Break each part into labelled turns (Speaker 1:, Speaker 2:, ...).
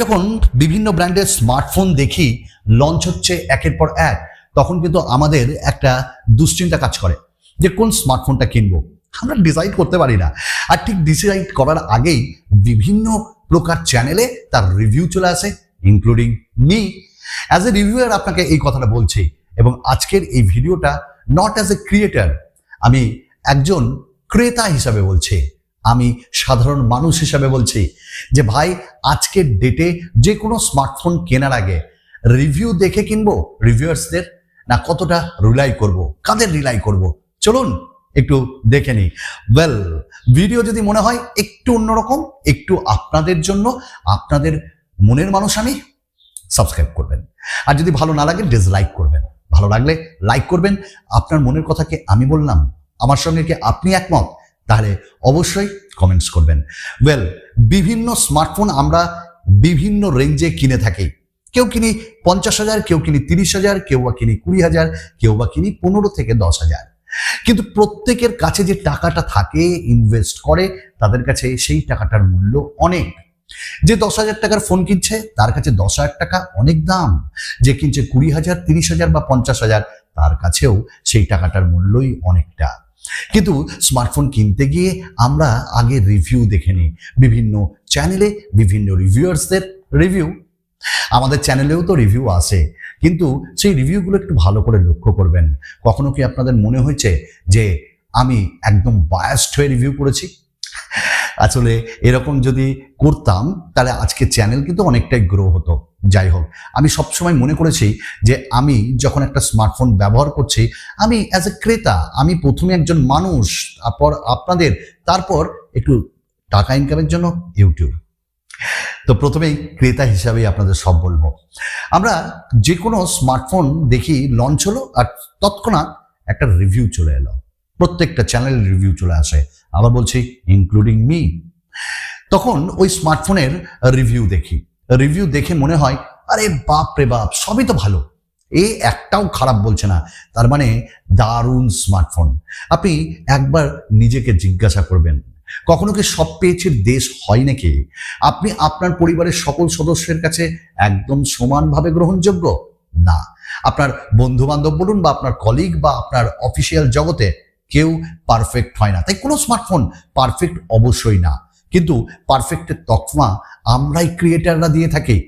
Speaker 1: যখন বিভিন্ন ব্র্যান্ডের স্মার্টফোন দেখি লঞ্চ হচ্ছে একের পর এক, তখন কিন্তু আমাদের একটা দুশ্চিন্তা কাজ করে যে কোন স্মার্টফোনটা কিনবো? আমরা ডিসাইড করতে পারি না। আর ঠিক ডিসাইড করার আগেই বিভিন্ন প্রকার চ্যানেলে তার রিভিউ চলে আসে including me as a reviewer আপনাকে এই কথাটা বলছি, এবং আজকের এই ভিডিওটা নট অ্যাজ এ ক্রিয়েটার আমি একজন ক্রেতা হিসাবে বলছি। আমি সাধারণ মানুষ হিসাবে বলছি যে ভাই, আজকের ডেটে যে কোনো স্মার্টফোন কেনার আগে রিভিউ দেখে কিনবো রিভিউয়ার্সদের না কতটা রিলাই করব? কাদের রিলাই করব? চলুন একটু দেখে নিই। ওয়েল ভিডিও যদি মনে হয় একটু অন্যরকম, একটু আপনাদের জন্য, আপনাদের মনের মানুষ আমি সাবস্ক্রাইব করবেন। আর যদি ভালো না লাগে ডিসলাইক করবেন। ভালো লাগলে লাইক করবেন। আপনার মনের কথাকে আমি বললাম। আমার সঙ্গে কি আপনি একমত? তাহলে অবশ্যই কমেন্টস করবেন। ওয়েল বিভিন্ন স্মার্টফোন আমরা বিভিন্ন রেঞ্জে কিনে থাকি। কেউ কিনি পঞ্চাশ হাজার, কেউ কিনি তিরিশ হাজার, কেউ বা কিনি কুড়ি হাজার, কেউ বা কিনি পনেরো থেকে দশ হাজার। কিন্তু প্রত্যেকের কাছে যে টাকাটা থাকে ইনভেস্ট করে, তাদের কাছে সেই টাকাটার মূল্য অনেক। যে দশ হাজার টাকার ফোন কিনছে, তার কাছে দশ হাজার টাকা অনেক দাম। যে কিনছে কুড়ি হাজার, তিরিশ হাজার বা পঞ্চাশ হাজার, তার কাছেও সেই টাকাটার মূল্যই অনেকটা। কিন্তু স্মার্টফোন কিনতে গিয়ে আমরা আগে রিভিউ দেখে নিই। বিভিন্ন চ্যানেলে বিভিন্ন রিভিউয়ার্সদের রিভিউ আমাদের চ্যানেলেও তো রিভিউ আসে কিন্তু সেই রিভিউগুলো একটু ভালো করে লক্ষ্য করবেন। কখনো কি আপনাদের মনে হয়েছে যে আমি একদম বায়াস্ট হয়ে রিভিউ করেছি? আসলে এরকম যদি করতাম, তাহলে আজকে চ্যানেল কিন্তু অনেকটাই গ্রো হতো। যাই হোক, আমি সবসময় মনে করেছি যে আমি যখন একটা স্মার্টফোন ব্যবহার করছি, আমি অ্যাজ এ ক্রেতা, আমি প্রথমে একজন মানুষ, তারপর আপনাদের, তারপর একটু টাকা ইনকামের জন্য ইউটিউব তো প্রথমেই ক্রেতা হিসাবেই আপনাদের সব বলব। আমরা যে কোনো স্মার্টফোন দেখি লঞ্চ হলো আর তৎক্ষণাৎ একটা রিভিউ চলে এলো। প্রত্যেকটা চ্যানেলের রিভিউ চলে আসে। আবার বলছি ইনক্লুডিং মি তখন ওই স্মার্টফোনের রিভিউ দেখি। রিভিউ দেখে মনে হয়, আরে বাপ রে বাপ, সবই তো ভালো। এ একটাও খারাপ বলছে না। তার মানে দারুণ স্মার্টফোন আপনি একবার নিজেকে জিজ্ঞাসা করবেন, কখনো কি সব পেয়েছির দেশ হয় নাকি? আপনি আপনার পরিবারের সকল সদস্যের কাছে একদম সমানভাবে গ্রহণযোগ্য? না। আপনার বন্ধু বান্ধব বলুন বা আপনার কলিগ বা আপনার অফিসিয়াল জগতে কেউ পারফেক্ট হয় না। তাই কোনো স্মার্টফোন পারফেক্ট অবশ্যই না। কিন্তু পারফেক্টের তকমা আমরাই ক্রিয়েটাররা দিয়ে থাকি।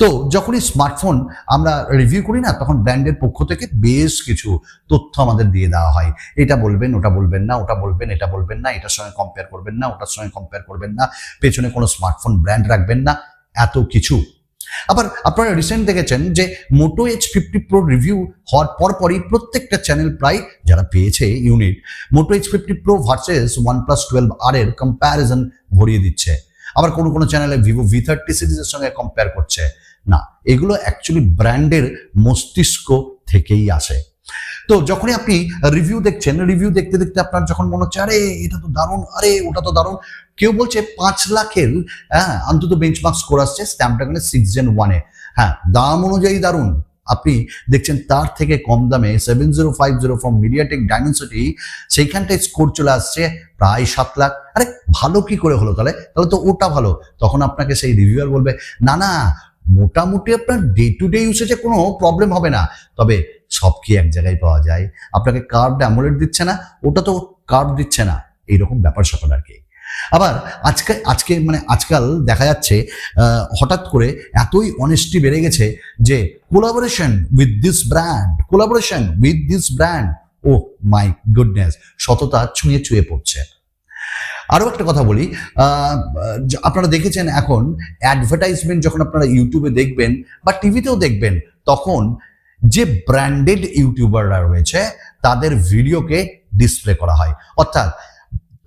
Speaker 1: তো যখনই স্মার্টফোন আমরা রিভিউ করি না, তখন ব্র্যান্ডের পক্ষ থেকে বেশ কিছু তথ্য আমাদের দিয়ে দেওয়া হয়। এটা বলবেন, ওটা বলবেন না, ওটা বলবেন, এটা বলবেন না, এটার সঙ্গে কম্পেয়ার করবেন না, ওটার সঙ্গে কম্পেয়ার করবেন না, পেছনে কোনো স্মার্টফোন ব্র্যান্ড রাখবেন না, এত কিছু আবার আপনারা রিসেন্ট দেখেছেন যে Moto H fifty pro review হওয়ার পরপরই প্রত্যেকটা চ্যানেল প্রায় যারা পেয়েছে unit Moto H fifty pro versus OnePlus twelve আর এর কম্প্যারিজন ভরিয়ে দিচ্ছে। আবার কোনো কোনো চ্যানেলে ভিভো ভি থার্টি সিরিজের সঙ্গে কম্পেয়ার করছে। না, এগুলো অ্যাকচুয়ালি ব্র্যান্ডের মস্তিষ্ক থেকেই আসে। তো যখনই আপনি রিভিউ দেখছেন রিভিউ দেখতে দেখতে আপনার যখন মনে হচ্ছে, আরে, এটা তো দারুণ, আরে, ওটা তো দারুণ, কেউ বলছে, পাঁচ লাখের হ্যাঁ অন্তত বেঞ্চমার্ক স্কোর আসছে স্ন্যাপড্রাগনের সিক্স জেন ওয়ানে হ্যাঁ দাম অনুযায়ী দারুণ। আপনি দেখছেন তার থেকে কম দামে seven zero five zero from MediaTek Dimensity সেইখানটায় score চলে আসছে প্রায় সাত লাখ। আরে, ভালো কি করে হলো তাহলে? তাহলে তো ওটা ভালো। তখন আপনাকে সেই রিভিউয়ার বলবে, না না, মোটামুটি আপনার ডে টু ডে ইউসেজে কোনো প্রবলেম হবে না। তবে সব কি এক জায়গায় পাওয়া যায়? আপনাকে কার্ড অ্যামোলেট দিচ্ছে না? ওটা তো কার্ড দিচ্ছে না। এইরকম ব্যাপার স্যাপার আর কি। আবার আজকে আজকে মানে আজকাল দেখা যাচ্ছে হঠাৎ করে এতই অনেস্টি বেড়ে গেছে যে collaboration with this brand collaboration with this brand O my goodness সততা ছুঁয়ে ছুঁয়ে পড়ছে। আরও একটা কথা বলি আপনারা দেখেছেন এখন অ্যাডভার্টাইজমেন্ট যখন আপনারা ইউটিউবে দেখবেন বা টিভিতেও দেখবেন, তখন যে ব্র্যান্ডেড ইউটিউবাররা রয়েছে, তাদের ভিডিওকে ডিসপ্লে করা হয়। অর্থাৎ,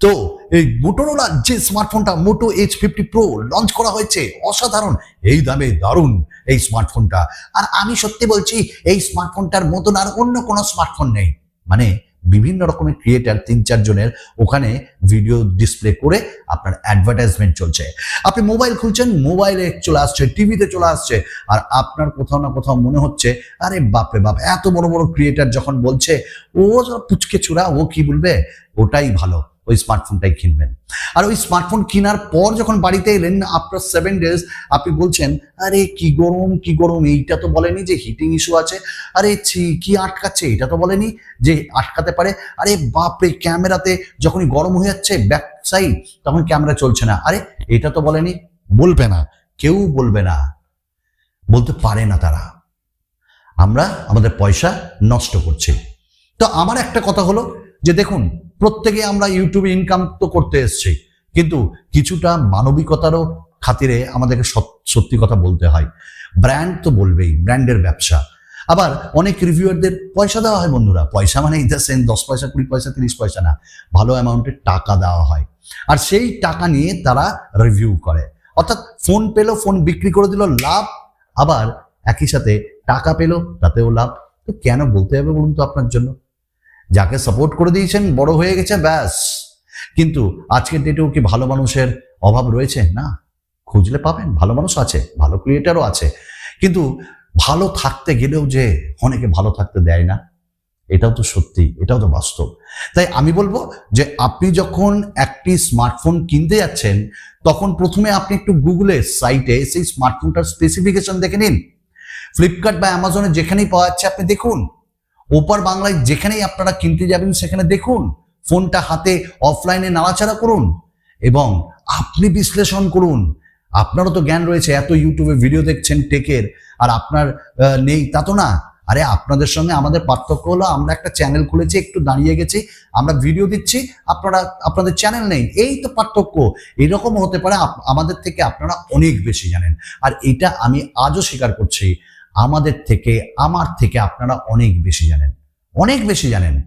Speaker 1: তো এই মোটোরোলা যে স্মার্টফোনটা Moto H fifty pro launch করা হয়েছে, অসাধারণ, এই দামে দারুণ এই স্মার্টফোনটা আর আমি সত্যি বলছি, এই স্মার্টফোনটার মতন আর অন্য কোনো স্মার্টফোন নেই। মানে বিভিন্ন রকমের ক্রিয়েটার তিন চারজনের ওখানে ভিডিও ডিসপ্লে করে আপনার অ্যাডভার্টাইজমেন্ট চলছে। আপনি মোবাইল খুলছেন মোবাইলে চলে আসছে টিভিতে চলে আসছে, আর আপনার কোথাও না কোথাও মনে হচ্ছে, আরে বাপরে বাপ, এত বড় বড় ক্রিয়েটার যখন বলছে, ও পুচকে চূড়া ও কি বলবে? ওটাই ভালো। ওই স্মার্টফোনটাই কিনবেন। আর ওই স্মার্টফোন কেনার পর যখন বাড়িতে এলেন আফটার সেভেন ডেজ আপনি বলছেন, আরে, কি গরম কি গরম, এইটা তো বলেনি যে হিটিং ইস্যু আছে। আরে, ছি, কি আটকাচ্ছে, এটা তো বলেনি যে আটকাতে পারে। আরে বাপরে ক্যামেরাতে যখনই গরম হয়ে যাচ্ছে, ব্যাক সাইড তখন ক্যামেরা চলছে না। আরে, এটা তো বলেনি, বলবে না, কেউ বলবে না। বলতে পারে না তারা। আমরা আমাদের পয়সা নষ্ট করছি। তো আমার একটা কথা হলো যে দেখুন প্রত্যেকে আমরা ইউটিউবে ইনকাম তো করতে এসছি। কিন্তু কিছুটা মানবিকতারও খাতিরে আমাদেরকে সত- সত্যি কথা বলতে হয়। ব্র্যান্ড তো বলবেই ব্র্যান্ডের ব্যবসা। আবার অনেক রিভিউয়ারদের পয়সা দেওয়া হয় বন্ধুরা। পয়সা মানে ইন দ্য সেন্স দশ পয়সা, কুড়ি পয়সা, তিরিশ পয়সা না। ভালো অ্যামাউন্টের টাকা দেওয়া হয়। আর সেই টাকা নিয়ে তারা রিভিউ করে। অর্থাৎ ফোন পেল ফোন বিক্রি করে দিল, লাভ। আবার একই সাথে টাকা পেল, তাতেও লাভ। তো কেন বলতে হবে বলুন তো আপনার জন্য? যাকে সাপোর্ট করে দিয়েছেন, বড় হয়ে গেছে, ব্যাস। কিন্তু আজকের ডেটেও কি ভালো মানুষের অভাব রয়েছে? না। খুঁজলে পাবেন, ভালো মানুষ আছে, ভালো ক্রিয়েটারও আছে। কিন্তু ভালো থাকতে গেলেও যে অনেকে ভালো থাকতে দেয় না, এটাও তো সত্যি, এটাও তো বাস্তব। তাই আমি বলব যে আপনি যখন একটি স্মার্টফোন কিনতে যাচ্ছেন, তখন প্রথমে আপনি একটু গুগলের সাইটে সেই স্মার্টফোনটার স্পেসিফিকেশন দেখে নিন। ফ্লিপকার্ট বা অ্যামাজনে যেখানেই পাওয়া যাচ্ছে, আপনি দেখুন। ওপার বাংলায় যেখানেই আপনারা কিনতে যাবেন, সেখানে দেখুন, ফোনটা হাতে অফলাইনে নাড়াচাড়া করুন এবং আপনি বিশ্লেষণ করুন। আপনারও তো জ্ঞান রয়েছে, এত ইউটিউবে ভিডিও দেখছেন টেকের আর আপনার নেই তা তো না। আরে, আপনাদের সঙ্গে আমাদের পার্থক্য হলো, আমরা একটা চ্যানেল খুলেছি, একটু দাঁড়িয়ে গেছি, আমরা ভিডিও দিচ্ছি, আপনারা, আপনাদের চ্যানেল নেই। এই তো পার্থক্য। এরকম হতে পারে আমাদের থেকে আপনারা অনেক বেশি জানেন। আর এটা আমি আজও স্বীকার করছি আমাদের থেকে, আমার থেকে আপনারা অনেক বেশি জানেন। অনেক বেশি জানেন।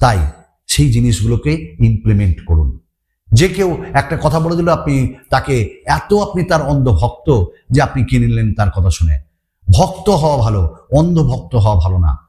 Speaker 1: তাই সেই জিনিসগুলোকে ইমপ্লিমেন্ট করুন। যে কেউ একটা কথা বলে দিল, আপনি তাকে এত আপনি তার অন্ধ ভক্ত যে আপনি কিনে নিলেন তার কথা শুনে। ভক্ত হওয়া ভালো অন্ধ ভক্ত হওয়া ভালো না।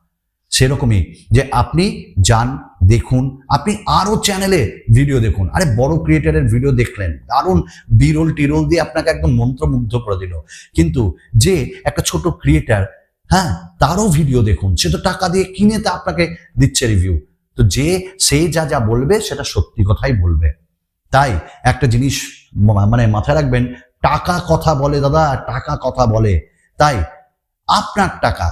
Speaker 1: সেরকমই যে আপনি যান, দেখুন, আপনি আরও চ্যানেলে ভিডিও দেখুন। আরে বড় ক্রিয়েটারের ভিডিও দেখলেন, দারুণ বিরল টিরোল দিয়ে আপনাকে একদম মন্ত্রমুগ্ধ করে দিল। কিন্তু যে একটা ছোট ক্রিয়েটার হ্যাঁ তারও ভিডিও দেখুন, সে তো টাকা দিয়ে কিনে তা আপনাকে দিচ্ছে রিভিউ তো যে, সে যা যা বলবে, সেটা সত্যি কথাই বলবে। তাই একটা জিনিস মানে মাথায় রাখবেন, টাকা কথা বলে দাদা, টাকা কথা বলে। তাই আপনার টাকা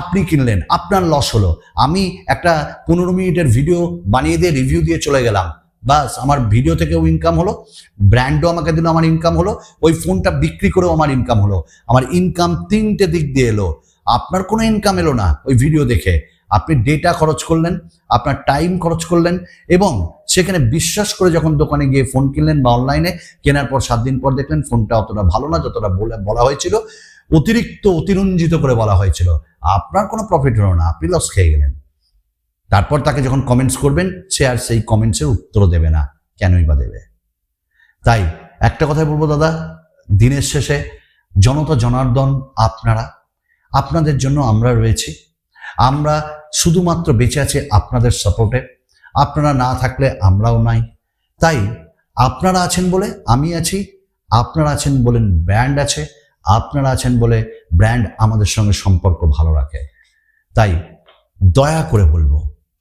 Speaker 1: আপনি কিনলেন, আপনার লস হলো। আমি একটা পনেরো মিনিটের ভিডিও বানিয়ে দিয়ে রিভিউ দিয়ে চলে গেলাম। বাস, আমার ভিডিও থেকেও ইনকাম হলো ব্র্যান্ডও আমাকে দিল, আমার ইনকাম হলো, ওই ফোনটা বিক্রি করেও আমার ইনকাম হলো। আমার ইনকাম তিনটে দিক দিয়ে এলো। আপনার কোনো ইনকাম এলো না ওই ভিডিও দেখে। আপনি ডেটা খরচ করলেন, আপনার টাইম খরচ করলেন, এবং সেখানে বিশ্বাস করে যখন দোকানে গিয়ে ফোন কিনলেন বা অনলাইনে কেনার পর সাত দিন পর দেখলেন ফোনটা অতটা ভালো না, যতটা বলা হয়েছিল। অতিরিক্ত, অতিরঞ্জিত করে বলা হয়েছিল। আপনার কোনো প্রফিট হলো না, আপনি লস খেয়ে গেলেন। তারপর তাকে যখন কমেন্টস করবেন, সে আর সেই কমেন্টসের উত্তর দেবে না, কেনই বা দেবে? তাই একটা কথাই বলব দাদা, দিনের শেষে জনতা জনার্দন আপনারা, আপনাদের জন্য আমরা রয়েছি। আমরা শুধুমাত্র বেঁচে আছি আপনাদের সাপোর্টে আপনারা না থাকলে আমরাও নাই। তাই আপনারা আছেন বলে আমি আছি, আপনারা আছেন বলেন ব্র্যান্ড আছে আপনারা আছেন বলে ব্র্যান্ড আমাদের সঙ্গে সম্পর্ক ভালো রাখে। তাই দয়া করে বলব,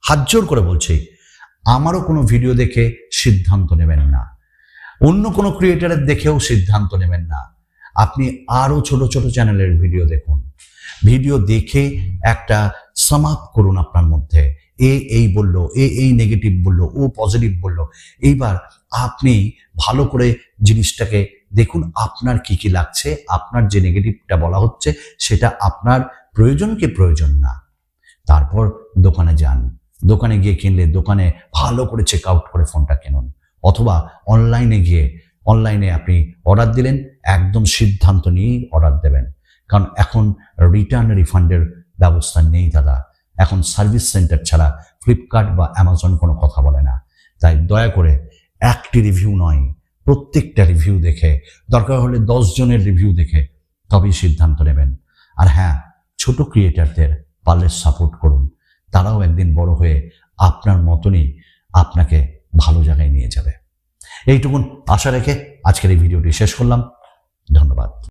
Speaker 1: হাত জোর করে বলছি, আমারও কোনো ভিডিও দেখে সিদ্ধান্ত নেবেন না। অন্য কোনো ক্রিয়েটারের দেখেও সিদ্ধান্ত নেবেন না। আপনি আরও ছোট ছোট চ্যানেলের ভিডিও দেখুন। ভিডিও দেখে একটা সমাপ করুন আপনার মধ্যে। এ এই বলল, এ এই নেগেটিভ বলল, ও পজিটিভ বলল। এইবার আপনি ভালো করে জিনিসটাকে দেখুন আপনার কি কি লাগছে, আপনার যে নেগেটিভটা বলা হচ্ছে, সেটা আপনার প্রয়োজন কি প্রয়োজন না। তারপর দোকানে যান। দোকানে গিয়ে কিনলে দোকানে ভালো করে চেক আউট করে ফোনটা কিনুন। অথবা অনলাইনে গিয়ে অনলাইনে আপনি অর্ডার দিলেন, একদম সিদ্ধান্ত নিয়েই অর্ডার দেবেন। কারণ এখন রিটার্ন রিফান্ডের ব্যবস্থা নেই দাদা। এখন সার্ভিস সেন্টার ছাড়া ফ্লিপকার্ট বা অ্যামাজন কোনো কথা বলে না। তাই দয়া করে একটি রিভিউ নয় প্রত্যেকটা রিভিউ দেখে, দরকার হলে দশজনের রিভিউ দেখে তবেই সিদ্ধান্ত নেবেন। আর হ্যাঁ ছোট ক্রিয়েটারদের পারলে সাপোর্ট করুন। তারাও একদিন বড় হয়ে আপনার মতনই আপনাকে ভালো জায়গায় নিয়ে যাবে। এইটুকুন আশা রেখে আজকের এই ভিডিওটি শেষ করলাম। ধন্যবাদ।